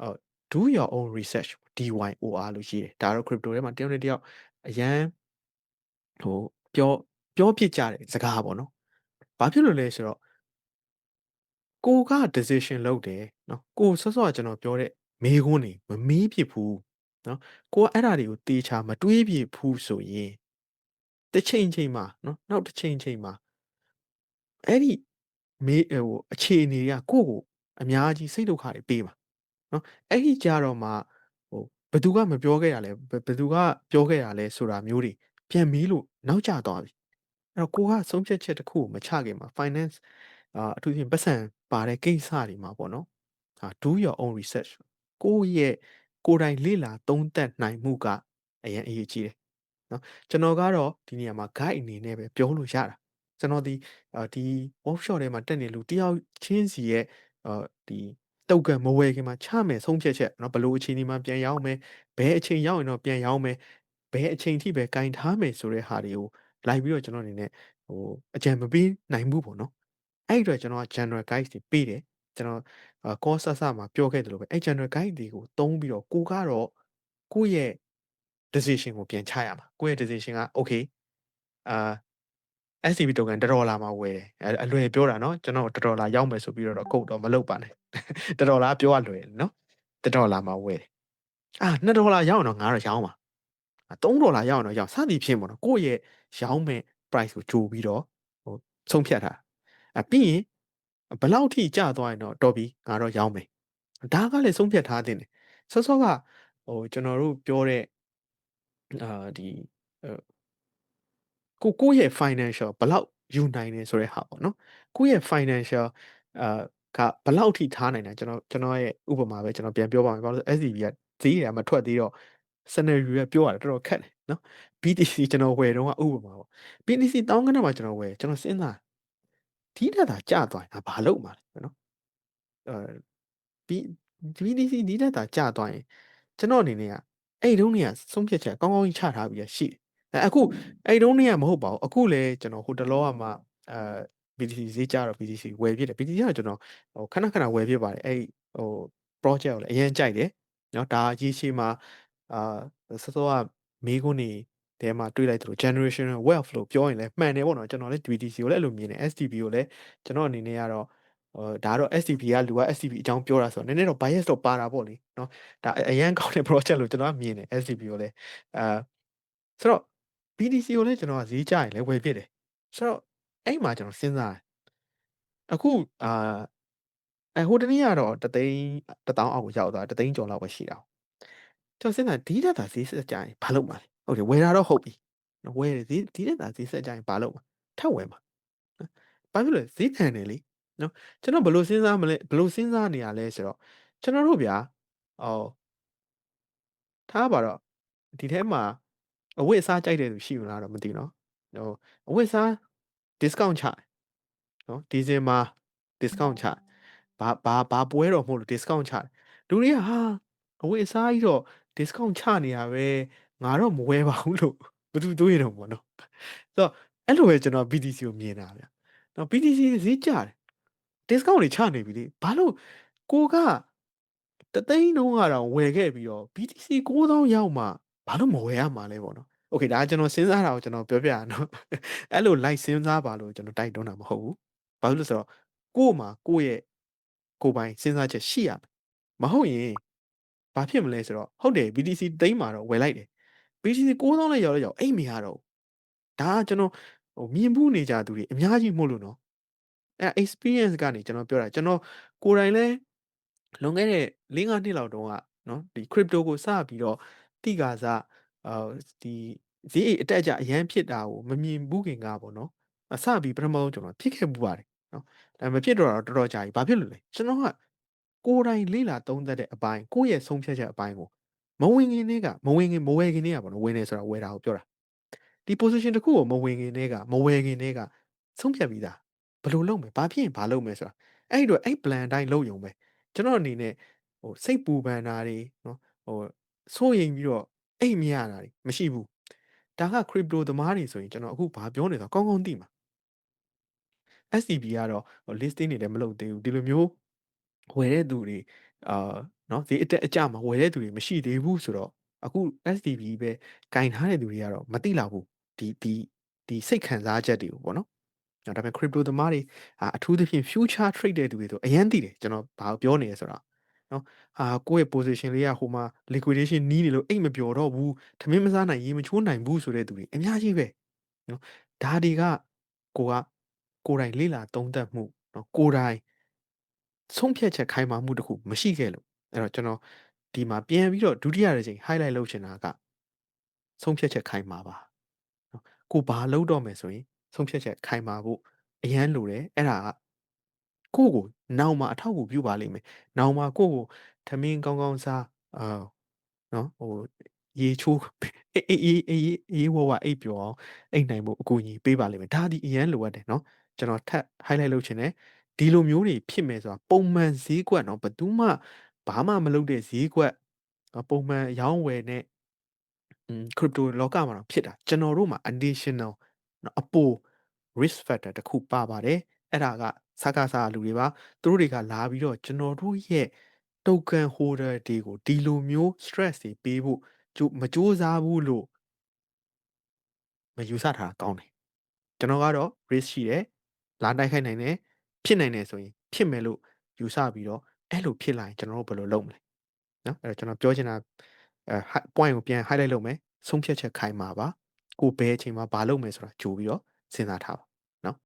အော် do your own research DYOR လို့ရေးတယ်ဒါကတော့ crypto ထဲမှာတယောက်နဲ့တယောက်အရန်ဟိုပြောပြောဖြစ်ကြတဲ့စကားပေါ့နော်ဘာဖြစ်လို့လဲဆိုတော့ကိုက decision လုပ်တယ်နော်ကိုဆော့ဆော့ကကျွန်တော်ပြောတဲ့မေးခွန်းတွေမမေးဖြစ်ဘူးနော်ကိုကအဲ့ဒါတွေကိုတေချာမတွေးဖြစ်ဘူးဆိုရင်တစ်ချိန်ချိန်မှာနော်နောက်တစ်ချိန်ချိန်မှာအဲ့ဒီမေးဟိုအခြေအနေကကိုယ့်ကိုအများကြီးစိတ်ဒုက္ခတွေပေးမှာ နော်အဲ့ဒီကြတော့မှဟိုဘယ်သူကမပြောခဲ့ရလဲဘယ်သူကပြောခဲ့ရလဲဆိုတာမျိုးတွေပြန်မေးလို့နောက်ကျသွားပြီအဲ့တော့ကိုကဆုံးဖြတ်ချက်တစ်ခုကိုမချခင်မှာ finance အာအထူးသဖြင့်ပတ်စံပါတဲ့ကိစ္စတွေမှာပေါ့နော်ဟာ do your own research ကိုယ့်ရဲ့ကိုယ်တိုင်လေ့လာသုံးသပ်နိုင်မှုကအရင်အရေးကြီးတယ်နော်ကျွန်တော်ကတော့ဒီနေရာမှာ guide အနေနဲ့ပဲပြောလို့ရတာကျွန်တော်ဒီအာဒီ workshop ထဲမှာတက်နေလူတယောက်ချင်းစီရဲ့အာဒီ တုတ်ကံမဝယ်ခင်မှာချမယ်ဆုံးဖြတ်ချက်เนาะဘယ်လိုအချိန်ဒီမှာပြန်ရောက်မယ်ဘယ်အချိန်ရောက်ရင်တော့ပြန်ရောက်မယ်ဘယ်အချိန်ထိပဲကင်ထားမယ်ဆိုတဲ့ဟာတွေကိုလိုက်ပြီးတော့ကျွန်တော်အနေနဲ့ဟိုအကြံမပေးနိုင်ဘူးပေါ့နော်အဲ့ဒီအတွက်ကျွန်တော်က general guide တွေပေးတယ်ကျွန်တော်အာ course ဆဆမှာပြောခဲ့သလိုပဲအဲ့ general guide တွေကိုသုံးပြီးတော့ကိုကတော့ကိုယ့်ရဲ့ decision ကိုပြန်ချရမှာကိုယ့်ရဲ့ decision က okay အာ SCB token 1ဒေါ်လာမှာဝယ်တယ်အဲအလွယ်ပြောတာเนาะကျွန်တော်1ဒေါ်လာရောက်မယ်ဆိုပြီးတော့ကုတ်တော့မလုပ်ပါနဲ့1ဒေါ်လာပြောရလွယ်เนาะ1ဒေါ်လာမှာဝယ်တယ်အာ2ဒေါ်လာရောက်ရင်တော့ငါတော့ရောင်းပါ3ဒေါ်လာရောက်ရင်တော့ရောင်းစသည်ဖြင့်ပေါ့နော်ကိုယ့်ရဲ့ရောင်းမဲ့ price ကိုကြိုပြီးတော့ဟိုဆုံးဖြတ်ထားအပြီးရင်ဘလောက်ထိကျသွားရင်တော့တော်ပြီငါတော့ရောင်းမယ်ဒါကလည်းဆုံးဖြတ်ထားတဲ့စောစောကဟိုကျွန်တော်တို့ပြောတဲ့အာဒီ ကိုကိုယ့်ရဲ့ financial ဘလောက်ယူနိုင်တယ်ဆိုတဲ့ဟာပေါ့နော်ကိုယ့်ရဲ့ financial အာကဘလောက်ထိထားနိုင်တယ်ကျွန်တော်ကျွန်တော်ရဲ့ဥပမာပဲကျွန်တော်ပြန်ပြောပါမယ်ဘာလို့လဲ SCB ကဈေးတွေကမထွက်သေးတော့ scenario ကပြောရတယ်တော်တော်ခက်တယ်နော် BTC ကျွန်တော်ဝယ်တော့ကဥပမာပေါ့ BTC တောင်းကနမှာကျွန်တော်ဝယ်ကျွန်တော်စဉ်းစားဒီတက်တာကျသွားရင်ငါဘာလုပ်မှာလဲနော်အဲ B BTC ဒီတက်တာကျသွားရင်ကျွန်တော်အနေနဲ့ကအဲ့တုန်းကဆုံးဖြတ်ချက်ကောင်းကောင်းကြီးချထားပြီးရရှိတယ် အဲအခုအဲ့တုန်းကမဟုတ်ပါဘူးအခုလည်းကျွန်တော်ဟိုတလောကမှအဲ BTC ဈေးကျတော့ BTC ဝယ်ဖြစ်တယ် BTC ကကျွန်တော်ဟိုခဏခဏဝယ်ဖြစ်ပါတယ်အဲ့ဟို project ကိုလည်းအရင်ကြိုက်တယ်နော်ဒါရေရှည်မှာအာစောစောကမေးခွန်းနေထဲမှာတွေးလိုက်သလို generational wealth လို့ပြောရင်လည်းမှန်တယ်ပေါ့နော်ကျွန်တော်လည်း BTC ကိုလည်းအဲ့လိုမြင်တယ် STB ကိုလည်းကျွန်တော်အနေနဲ့ကတော့ဟိုဒါတော့ STB ကလူက STB အကြောင်းပြောတာဆိုတော့နည်းနည်းတော့ bias တော့ပါတာပေါ့လေနော်ဒါအရန်ကောင်းတဲ့ project လို့ကျွန်တော်ကမြင်တယ် STB ကိုလည်းအာဆိုတော့ BTC ကိုလည်းကျွန်တော်ကဈေးကျရင်လည်းဝယ်ဖြစ်တယ်ဆိုတော့အဲ့မှာကျွန်တော်စဉ်းစားတယ်အခုအာအဲဟိုတနေ့ကတော့တသိန်းတစ်သောင်းအောက်ကိုရောက်သွားတသိန်းကျော်လောက်ပဲရှိတာကျွန်တော်စဉ်းစားဒီတက်တာဈေးဆက်ကြရင်ဘာလုပ်မှာလဲဟုတ်တယ်ဝယ်တာတော့ဟုတ်ပြီနော်ဝယ်တယ်ဈေးဒီတက်တာဈေးဆက်ကြရင်ဘာလုပ်မှာထပ်ဝယ်မှာဘာဖြစ်လဲဈေးခံတယ်လေနော်ကျွန်တော်ဘယ်လိုစဉ်းစားမလဲဘယ်လိုစဉ်းစားနေရလဲဆိုတော့ကျွန်တော်တို့ဗျာဟောထားပါတော့ဒီထဲမှာ အဝတ်အစားကြိုက်တဲ့သူရှိမလားတော့မသိဘူးနော်ဟိုအဝတ်အစား discount ချနော်ဒီဇင်မှာ discount ချဘာဘာဘာပွဲတော်မဟုတ်လို့ discount ချလူတွေကဟာအဝတ်အစားကြီးတော့ discount ချနေရပဲငါတော့မဝယ်ပါဘူးလို့ဘသူတွေးတော့ပေါ့နော်ဆိုတော့အဲ့လိုပဲကျွန်တော် BTC ကိုမြင်တာဗျနော် BTC ဈေးကျတယ် discount တွေချနေပြီလေဘာလို့ကိုကတသိန်းတုန်းကတော့ဝယ်ခဲ့ပြီးတော့ BTC 9000ရောက်မှ ဘာလို့မဝယ်ရမှာလဲပေါ့နော်โอเคဒါကျွန်တော်စဉ်းစားတာကိုကျွန်တော်ပြောပြရအောင်အဲ့လို like စဉ်းစားပါလို့ကျွန်တော်တိုက်တွန်းတာမဟုတ်ဘူးဘာလို့လဲဆိုတော့ကို့မှာကိုယ့်ရဲ့ကိုယ်ပိုင်စဉ်းစားချက်ရှိရမယ်မဟုတ်ရင်ဘာဖြစ်မလဲဆိုတော့ဟုတ်တယ် BTC သိမ်းမှာတော့ဝယ်လိုက်တယ် BTC 9000လည်းရောက်တော့ရောက်အိတ်မရတော့ဒါကကျွန်တော်ဟိုမြင်မှုနေကြသူတွေအများကြီးမို့လို့နော်အဲ experience ကနေကျွန်တော်ပြောတာကျွန်တော်ကိုယ်တိုင်လည်းလွန်ခဲ့တဲ့၄-၅နှစ်လောက်တုန်းကနော်ဒီ crypto ကိုစပြီးတော့ တိကာစအာဒီဈေးအတက်အကျအရန်ဖြစ်တာကိုမမြင်ဘူးခင်ကပေါ့နော်အစပြီးပထမဆုံးကျွန်တော်ဖြစ်ခဲ့မှုပါတယ်နော်ဒါမဖြစ်တော့တော့တော်တော်ကြာပြီဘာဖြစ်လို့လဲကျွန်တော်ကကိုယ်တိုင်လေ့လာသုံးသပ်တဲ့အပိုင်းကိုယ့်ရဲ့ဆုံးဖြတ်ချက်အပိုင်းကိုမဝင်ခင်တည်းကမဝင်ခင်မဝယ်ခင်တည်းကပေါ့နော်ဝင်နေဆိုတာဝယ်တာကိုပြောတာဒီ position တစ်ခုကိုမဝင်ခင်တည်းကမဝယ်ခင်တည်းကဆုံးဖြတ်ပြီးသားဘယ်လိုလုပ်မယ်ဘာဖြစ်ရင်ဘာလုပ်မယ်ဆိုတာအဲ့ဒီတော့အဲ့ plan တိုင်းလုပ်ရုံပဲကျွန်တော်အနေနဲ့ဟိုစိတ်ပူပန်တာတွေနော်ဟို စိုးရိမ်ပြီးတော့အိတ်မရတာတွေမရှိဘူးဒါက crypto သမားတွေဆိုရင်ကျွန်တော်အခုဘာပြောနေလဲကောင်းကောင်းသိမှာ SCB ကတော့ listing တွေလည်းမလုပ်သေးဘူးဒီလိုမျိုးဝယ်တဲ့သူတွေအာနော်ဈေးအတက်အကျမှာဝယ်တဲ့သူတွေမရှိသေးဘူးဆိုတော့အခု SDB ပဲကင်ထားတဲ့သူတွေကတော့မသိလောက်ဘူးဒီဒီဒီစိတ်ခံစားချက်တွေကိုပေါ့နော်ဒါပေမဲ့ crypto သမားတွေအာအထူးသဖြင့် future trade တဲ့သူတွေဆိုအရန်သိတယ်ကျွန်တော်ဘာပြောနေလဲဆိုတာ နော်အာကိုယ့်ရဲ့ position လေးကဟိုမှာ liquidation နီးနေလို့အိတ်မပျော်တော့ဘူးထမင်းမစားနိုင်ရေမချိုးနိုင်ဘူးဆိုတဲ့သူတွေအများကြီးပဲနော်ဒါတွေကကိုကကိုယ်တိုင်လေ့လာသုံးသပ်မှုနော်ကိုယ်တိုင်ဆုံးဖြတ်ချက်ခိုင်မာမှုတစ်ခုမရှိခဲ့လို့အဲ့တော့ကျွန်တော်ဒီမှာပြန်ပြီးတော့ဒုတိယတစ်ချိန် highlight လုပ်ချင်တာကဆုံးဖြတ်ချက်ခိုင်မာပါနော်ကိုဘာလုပ်တော့မယ်ဆိုရင်ဆုံးဖြတ်ချက်ခိုင်မာဖို့အရန်လိုတယ်အဲ့ဒါက ကိုယ့်ကိုနောင်မှာအထောက်အကူပြုပါလိမ့်မယ်နောင်မှာကိုယ့်ကိုထမင်းကောင်းကောင်းစားအာနော်ဟိုရေချိုးအေးအေးအေးအေးအေးဝဝအိပ်ပျော်အောင်အိပ်နိုင်ဖို့အကူအညီပေးပါလိမ့်မယ်ဒါဒီအရန်လိုအပ်တယ်နော်ကျွန်တော်ထပ် highlight လုပ်ချင်တယ်ဒီလိုမျိုးတွေဖြစ်မယ်ဆိုတာပုံမှန်ဈေးကွက်နော်ဘယ်သူမှဘာမှမလုပ်တဲ့ဈေးကွက်ပုံမှန်ရောင်းဝယ်နဲ့อืม crypto လောကမှာတော့ဖြစ်တာကျွန်တော်တို့မှာ additional နော်အပို risk factor တစ်ခုပါပါတယ် အဲ့ဒါကစကားစားလူတွေပါသူတို့တွေကလာပြီးတော့ကျွန်တော်တို့ရဲ့ token holder တွေကိုဒီလိုမျိုး stress တွေပေးဖို့ကြိုမကြိုးစားဘူးလို့မယူဆထားတာကောင်းတယ်ကျွန်တော်ကတော့ risk ရှိတယ်လာတိုက်ခိုက်နိုင်တယ်ဖြစ်နိုင်တယ်ဆိုရင်ဖြစ်မယ်လို့ယူဆပြီးတော့အဲ့လိုဖြစ်လာရင်ကျွန်တော်တို့ဘယ်လိုလုပ်မလဲနော်အဲ့တော့ကျွန်တော်ပြောချင်တာအဲ point ကိုပြန် highlight လုပ်မယ်ဆုံးဖြတ်ချက်ခိုင်မာပါကိုဘယ်အချိန်မှာဘာလုပ်မယ်ဆိုတာကြိုပြီးတော့စဉ်းစားထားပါ